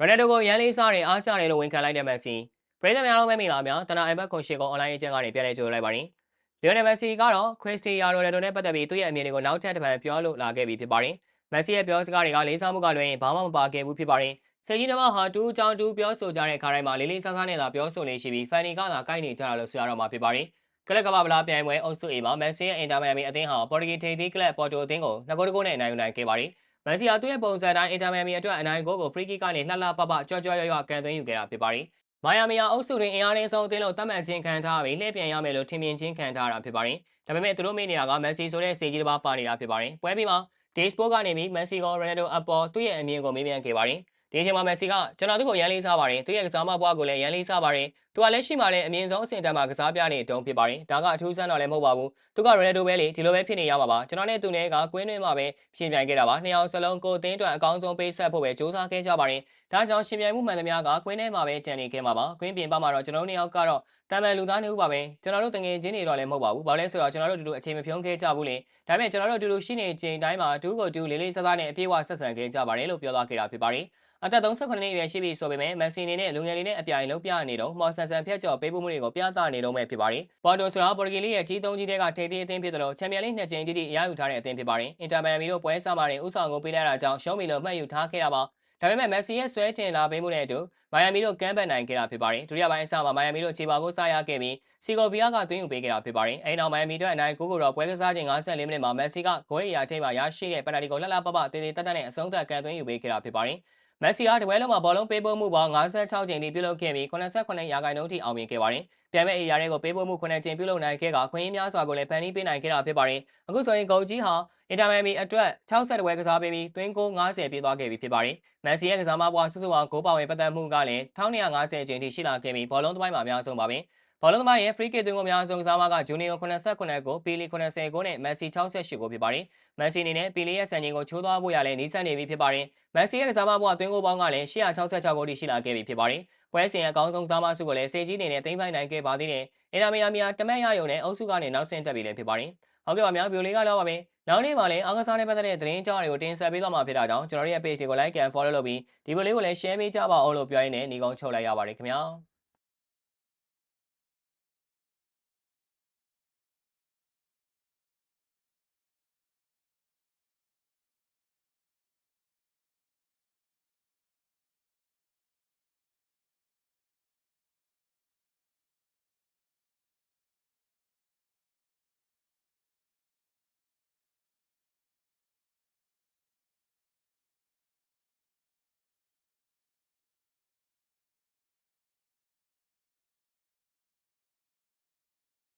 ရိုနယ်ဒိုကိုရန်လေးစားတယ်အားကြတယ်လို့ဝန်ခံလိုက်တဲ့မက်ဆီပရိသတ်များလုံးပဲမိလာများတနာအိုင်ဘတ်ကွန်ရှီကိုအွန်လိုင်းအကျဉ်းကနေပြန်လည်ကြိုလိုက်ပါတယ်လီယိုနယ်မက်ဆီကတော့ခရစ္စတီယာနိုနယ်ဒိုနဲ့ပတ်သက်ပြီးသူ့ရဲ့အမြင်တွေကိုနောက်ထပ်တစ်ပတ်ပြောလို့လာခဲ့ပြီးဖြစ်ပါတယ်မက်ဆီရဲ့ပြောစကားတွေကလေးစားမှုကလွင်ဘာမှမပါခဲ့ဘူးဖြစ်ပါတယ်စေကြီးနှမဟာတူးကြောင်တူးပြောဆိုကြတဲ့ခါတိုင်းမှာလေးလေးစားစားနဲ့သာပြောဆိုနေရှိပြီးဖန်နီကသာကိုက်နေကြတာလို့ဆိုရတော့မှာဖြစ်ပါတယ်ကလပ်ကမ္ဘာဗလာပြိုင်ပွဲအုပ်စု A မှာမက်ဆီရဲ့အင်တာမန်မီအသင်းဟာပေါ်တူဂီထိပ်သီးကလပ်ပေါ်တိုအသင်းကိုနှစ်ဂိုးတဂိုးနဲ့အနိုင်ယူနိုင်ခဲ့ပါတယ် မန်စီယာသူ့ရဲ့ပုံစံတိုင်းအင်တာမန်မီအတွက်အနိုင်ဂိုးကိုဖရီကီကနေလှလှပပကြွကြွရွရွကန်သွင်းယူခဲ့တာဖြစ်ပါတယ်။မိုင်ယာမီယာအုပ်စုတွင်အင်အားရင်းဆုံးအသင်းလို့သတ်မှတ်ခြင်းခံထားပြီးလှည့်ပြန်ရမယ်လို့ထင်မြင်ခြင်းခံထားတာဖြစ်ပါတယ်။ဒါပေမဲ့သူတို့မိနေတာကမန်စီဆိုတဲ့စေကြီးတစ်ပါးပါနေတာဖြစ်ပါတယ်။ပွဲပြီးမှာဒေ့စပိုကနေပြီးမန်စီကိုရိုနယ်ဒိုအပေါ်သူ့ရဲ့အမြင်ကိုမေးမြန်းခဲ့ပါတယ်။ဒီအချိန်မှာမက်ဆီကကျွန်တော်သူ့ကိုရန်လေးစားပါတယ်သူရဲ့ကစားမဘွားကိုလည်းရန်လေးစားပါတယ် သူကလည်းရှိမှလည်းအမြင့်ဆုံးအဆင့်တန်းမှာကစားပြနေတုံးဖြစ်ပါတယ်ဒါကအထူးဆန်းတော့လည်းမဟုတ်ပါဘူးသူကရိုနယ်ဒိုပဲလေဒီလိုပဲဖြစ်နေရမှာပါကျွန်တော်နဲ့သူနဲ့ကကွင်းတွင်းမှာပဲပြင်ပြိုင်ခဲ့တာပါနှစ်ယောက်စလုံးကိုအသင်းအတွက်အကောင်းဆုံးပေးဆက်ဖို့ပဲစူးစမ်းခဲ့ကြပါတယ်ဒါကြောင့်ရှင်ပြိုင်မှုမှန်သမျှကကွင်းထဲမှာပဲကြံနေခဲ့မှာပါကွင်းပြင်ပမှာတော့ကျွန်တော်တို့နှစ်ယောက်ကတော့တာမန်လူသားနေဦးပါပဲကျွန်တော်တို့တငယ်ချင်းတွေတော့လည်းမဟုတ်ပါဘူးဘာလဲဆိုတော့ကျွန်တော်တို့တူတူအချိန်မဖြုံးခဲ့ကြဘူးလေဒါပေမဲ့ကျွန်တော်တို့တူတူရှိနေချိန်တိုင်းမှာတူကိုတူလေးလေးစားစားနဲ့အပြည့်အဝဆက်ဆံခဲ့ကြပါတယ်လို့ပြောသွားခဲ့တာဖြစ်ပါတယ်အသက်38နှစ်အရွယ်ရှိပြီဆိုပေမဲ့မန်စီနေနဲ့လူငယ်လေးနဲ့အပြိုင်လုံးပြနေတော့မော်ဆန်ဆန်ဖျက်ကျော်ပေးပို့မှုတွေကိုပြသနေတော့မဲ့ဖြစ်ပါတယ်။ပေါ်တိုဆိုတာပေါ်ဂီလီရဲ့ကြီးသုံးကြီးတွေကထိပ်သီးအသင်းဖြစ်တယ်လို့ချန်ပီယံလိနှစ်ကြိမ်တိတိအရယူထားတဲ့အသင်းဖြစ်ပါတယ်။အင်တာမန်မီတို့ပွဲစားမှာတွေဥဆောင်ကိုပေးလိုက်တာကြောင့်ရှုံးမီလို့မှတ်ယူထားခဲ့တာပါ။ဒါပေမဲ့မက်ဆီရဲ့ဆွဲတင်လာပေးမှုနဲ့အတူမိုင်ယာမီတို့ကမ်းပတ်နိုင်ခဲ့တာဖြစ်ပါတယ်။ဒုတိယပိုင်းအစမှာမိုင်ယာမီတို့ခြေပါကိုစားရခဲ့ပြီးစီဂိုဗီယာကသွင်းယူပေးခဲ့တာဖြစ်ပါတယ်။အဲဒီနောက်မိုင်ယာမီတို့အနိုင်ကိုကိုတော့ပွဲကစားချိန်54မိနစ်မှာမက်ဆီကဂိုးရီယာထိပ်မှာရရှိတဲ့ပန်နယ်တီကိုလှလှပပတေးသေးတက်တက်နဲ့အဆုံးသတ်ကန်သွင်းယူပေးခဲ့တာဖြစ်ပါတယ်။ မက်ဆီဟာတပွဲလုံးမှာဘောလုံးပေးပို့မှုပေါင်း56ကြိမ်ထိပြုလုပ်ခဲ့ပြီး89ရာခိုင်နှုန်းထိအောင်မြင်ခဲ့ပါတယ်။ပြန်မဲ့အေရာတွေကိုပေးပို့မှု9ကြိမ်ပြုလုပ်နိုင်ခဲ့ကခွင့်ရင်းများစွာကိုလည်းဖန်တီးပေးနိုင်ခဲ့တာဖြစ်ပါတယ်။အခုဆိုရင်ဂိုကြီးဟာအင်တာမန်မီအတွက်60ပွဲကစားပေးပြီးသွင်းကို90ပြည့်သွားခဲ့ပြီဖြစ်ပါတယ်။မက်ဆီရဲ့ကစားမဘွားစုစုပေါင်း9ပါဝင်ပတ်သက်မှုကလည်း1250ကြိမ်ထိရှိလာခဲ့ပြီးဘောလုံးသမိုင်းမှာအများဆုံးပါပဲ။ ဘောလုံးသမားရဲ့ free kick သွင်းကိုအများဆုံးကစားမကဂျူနီယို89ကိုပီလီ80ကိုနဲ့မက်ဆီ68ကိုဖြစ်ပါတယ်။မက်ဆီအနေနဲ့ပီလီရဲ့စံချိန်ကိုချိုးသွားဖို့ရလဲနီးစပ်နေပြီဖြစ်ပါတယ်။မက်ဆီရဲ့ကစားမဘွားသွင်းကိုပေါင်းကလည်း166ကိုထိရှိလာခဲ့ပြီဖြစ်ပါတယ်။ပွဲစဉ်အကောင်းဆုံးကစားမစုကိုလည်းစေကြီးအနေနဲ့သိမ်းပိုက်နိုင်ခဲ့ပါသေးတယ်။အင်တာမီယာမီယာတမက်ရယုံနဲ့အုပ်စုကနေနောက်ဆင့်တက်ပြီလည်းဖြစ်ပါတယ်။ဟုတ်ကဲ့ပါများဗီဒီယိုလေးကတော့ပါမယ်။နောက်နေ့မှာလည်းအားကစားနဲ့ပတ်သက်တဲ့သတင်းကြောင်းတွေကိုတင်ဆက်ပေးသွားမှာဖြစ်တာကြောင့်ကျွန်တော်တို့ရဲ့ page တွေကို like and follow လုပ်ပြီးဒီဗီဒီယိုလေးကိုလည်း share ပေးကြပါအောင်လို့ပြောရင်းနဲ့ညီကုန်းချုပ်လိုက်ရပါတယ်ခင်ဗျာ။